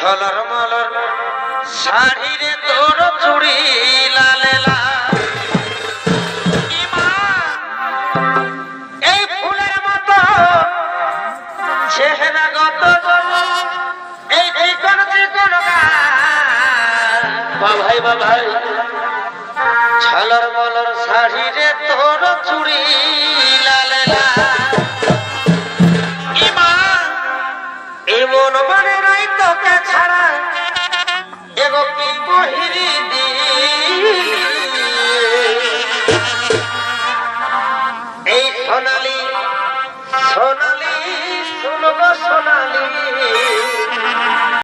ঝলর মলর শাড়ির তোর চুড়ি লালেলা এই ফুলের মতো চেহারা তোর চুড়ি লালে লা ইমন তোকে ছাড়া এগো কি বহিরি দি এই সোনালি সোনালি